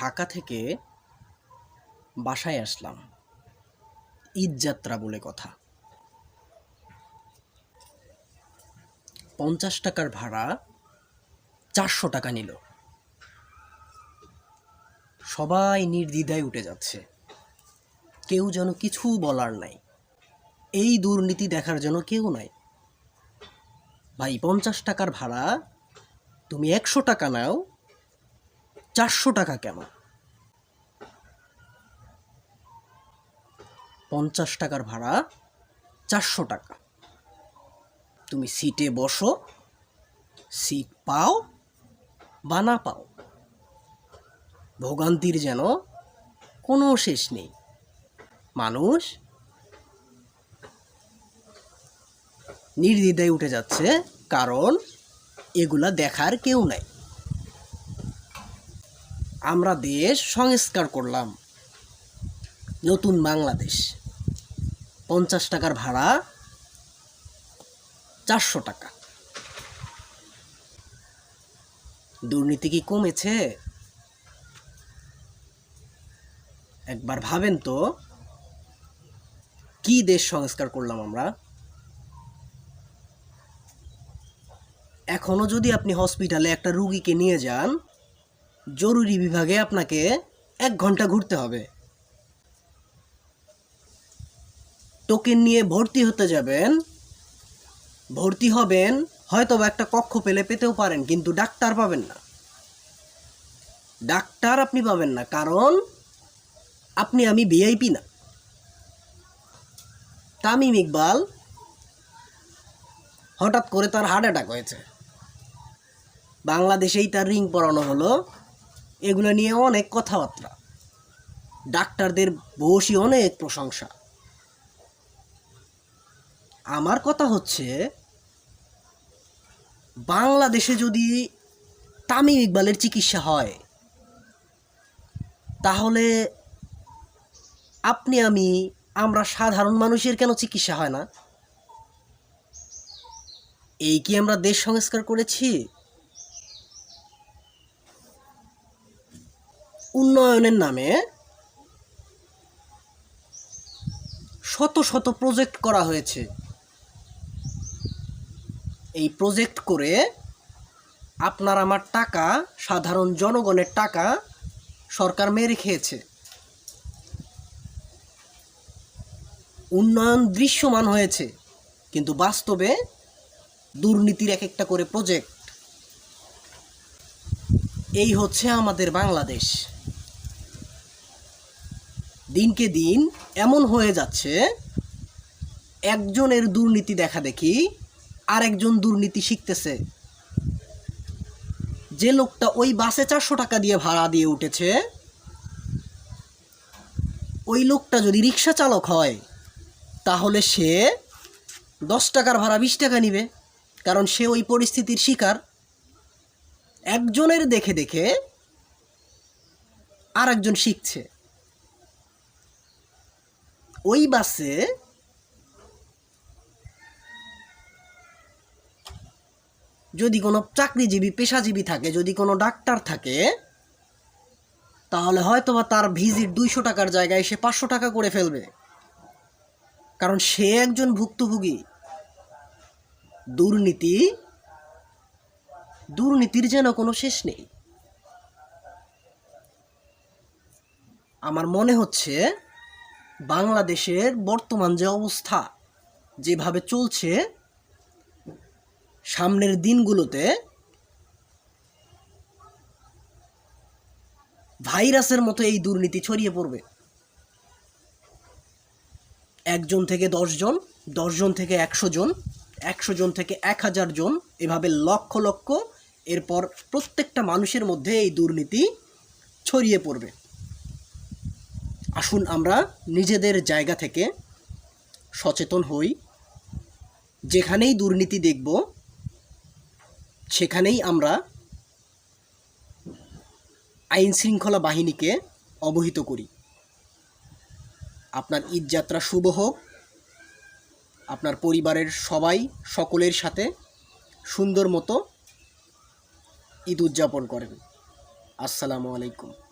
ঢাকা থেকে বাসায় আসলাম। ঈদ যাত্রা বলে কথা। পঞ্চাশ টাকার ভাড়া চারশো টাকা নিল। সবাই নির্দ্বিধায় উঠে যাচ্ছে। কেউ যেন কিছু বলার নাই। এই দুর্নীতি দেখার জন্য কেউ নাই। ভাই, পঞ্চাশ টাকার ভাড়া তুমি একশো টাকা নাও চারশো টাকা কেন পঞ্চাশ টাকার ভাড়া চারশো টাকা। তুমি সিটে বসো সিট পাও বা না পাও। ভোগান্তির যেন কোনো শেষ নেই। মানুষ নির্দ্বিধায় উঠে যাচ্ছে কারণ এগুলা দেখার কেউ নাই। আমরা দেশ সংস্কার করলাম। নতুন বাংলাদেশ। পঞ্চাশ টাকার ভাড়া, চারশো টাকা। দুর্নীতি কি কমেছে? একবার ভাবেন তো, কি দেশ সংস্কার করলাম আমরা? এখনও যদি আপনি হসপিটালে একটা রুগীকে নিয়ে যান জরুরি বিভাগে আপনাকে এক ঘণ্টা ঘুরতে হবে। টোকেন নিয়ে ভর্তি হতে যাবেন। ভর্তি হবেন হয়তো একটা কক্ষ পেলে পেতেও পারেন, কিন্তু ডাক্তার পাবেন না। ডাক্তার আপনি পাবেন না, কারণ আপনি আমি ভিআইপি না। তামিম ইকবাল, হঠাৎ করে তার হার্ট অ্যাটাক হয়েছে। বাংলাদেশেই তার রিং পরানো হলো। এগুলো নিয়ে অনেক কথাবার্তা। ডাক্তারদের বসি অনেক প্রশংসা। আমার কথা হচ্ছে, বাংলাদেশে যদি তামিম ইকবালের চিকিৎসা হয়, তাহলে আপনি, আমি, আমরা সাধারণ মানুষের কেন চিকিৎসা হয় না? এই কি আমরা দেশ সংস্কার করেছি? উন্নয়নের নামে শত শত প্রজেক্ট করা হয়েছে। এই প্রজেক্ট করে আপনার আমার টাকা, সাধারণ জনগণের টাকা সরকার মেরে খেয়েছে। উন্নয়ন দৃশ্যমান হয়েছে, কিন্তু বাস্তবে দুর্নীতির এক একটা করে প্রজেক্ট এই হচ্ছে আমাদের বাংলাদেশ। দিনকে দিন এমন হয়ে যাচ্ছে, একজনের দুর্নীতি দেখা দেখি, আরেকজন দুর্নীতি শিখতেছে। যে লোকটা ওই বাসে চারশো টাকা দিয়ে ভাড়া দিয়ে উঠেছে, ওই লোকটা যদি রিক্সা চালক হয়, তাহলে সে দশ টাকার ভাড়া বিশ টাকা নিবে, কারণ সে ওই পরিস্থিতির শিকার। একজনের দেখে দেখে আর একজন শিখছে। ওই বাসে যদি কোনো চাকরিজীবী, পেশাজীবী থাকে, যদি কোনো ডাক্তার থাকে, তাহলে হয়তো বা তার ভিজিট দুইশো টাকার জায়গায় সে পাঁচশো টাকা করে ফেলবে। কারণ সে একজন ভুক্তভোগী। দুর্নীতি, দুর্নীতির যেন কোনো শেষ নেই। আমার মনে হচ্ছে বাংলাদেশের বর্তমান যে অবস্থা, যেভাবে চলছে, সামনের দিনগুলোতে ভাইরাসের মতো এই দুর্নীতি ছড়িয়ে পড়বে। একজন থেকে দশজন দশজন থেকে একশো জন একশো জন থেকে এক হাজার জন এভাবে লক্ষ লক্ষ, এরপর প্রত্যেকটা মানুষের মধ্যে এই দুর্নীতি ছড়িয়ে পড়বে। আসুন আমরা নিজেদের জায়গা থেকে সচেতন হই। যেখানেই দুর্নীতি দেখব, সেখানেই আমরা আইন শৃঙ্খলা বাহিনীকে অবহিত করি। আপনার ঈদ যাত্রা শুভ হোক। আপনার পরিবারের সবাই সকলের সাথে সুন্দর মতো ঈদ উদযাপন করেন। আসসালামু আলাইকুম।